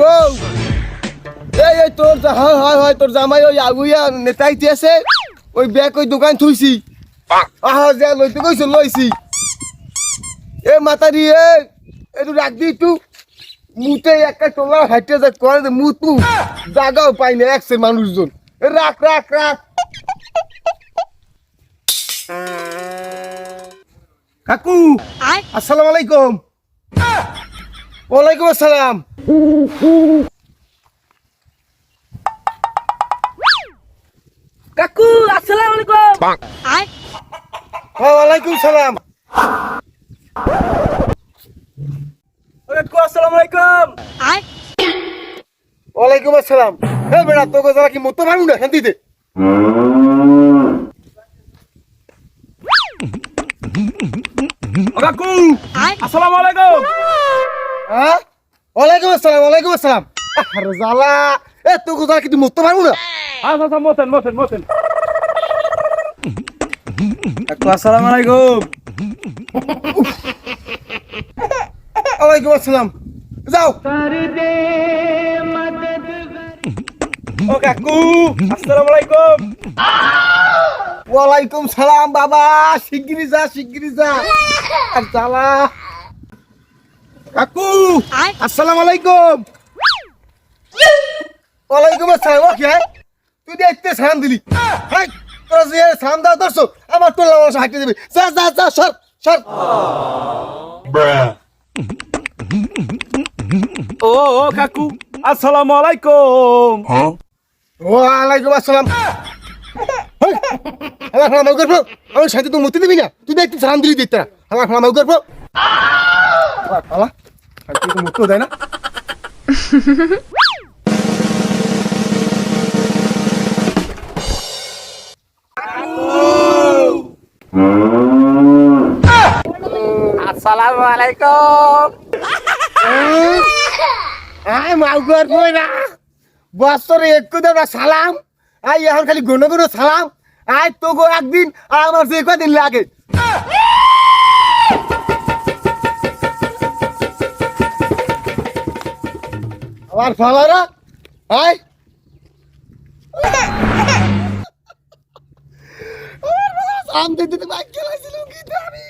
বউ! এই এই তোর হয় হয় হয় তোর জামাই ওই আগুইয়া নেতাইতে আছে ওই ব্যাগ ওই দোকান থুইছি। আহা যা লইতে কইছো লইছি। এ মাতারি এ একটু রাখবি একটু। মুতে একটা টোলা হাইটে যা করে মুতু জাগাও পাই না একসের মানুষজন। এ রাখ রাখ রাখ। কাকু আসসালামু আলাইকুম। ওয়ালাইকুম আসসালাম। কাকু আসসালামু আলাইকুম। হ্যাঁ, ওয়ালাইকুম সালাম। কাকু আসসালামু আলাইকুম। ওয়ালাইকুম আসসালাম। হে বেড়া তোকে যারা কি মতো পারু না শান্তিতে? ও কাকু আসসালামু আলাইকুম। হ্যাঁ? ওয়ালাইকুম আসসালাম ওয়ালাইকুম আসসালাম। আরে জালা এ তোকে যারা কি তুই মতো পারু না? আচ্ছা আচ্ছা মোতেন মোতেন মোতেন কাকু আসসালামু আলাইকুম। ওয়ালাইকুম আসসালাম। যাও। ও কাকু আসসালামু আলাইকুম। ওয়ালাইকুম সালাম বাবা। শিগগিরি যা শিগগিরি যা। আর জালা কাকু আসসালামু আলাইকুম। ওয়ালাইকুম আসসালাম ওকে। তুই দেখতে সালাম দিলি। হাই তোরা যে সালাম দাও দর্শক আমার তোর লাগানো হাঁটতে দেবে। যা যা যা সর সর। ও ও কাকু আসসালামু আলাইকুম। ওয়ালাইকুম আসসালাম। হেই, আমার খালা মাউ করব। আমার সাথে তো মতি দিবি না। তুই দেখতে সালাম দিলি দেখতে আমার মাউ করব। খালা তুই তো মতো দেয় না আসসালামু আলাইকুম আয় না বছরে একটু দেবো সালাম আয় এখন খালি গুনো গুনো সালাম আয় তো গো একদিন আর আমার যে কদিন লাগে আমার ফালারা আয় সালাম দিতে দিতে বাইক চালাইছিল কি আমি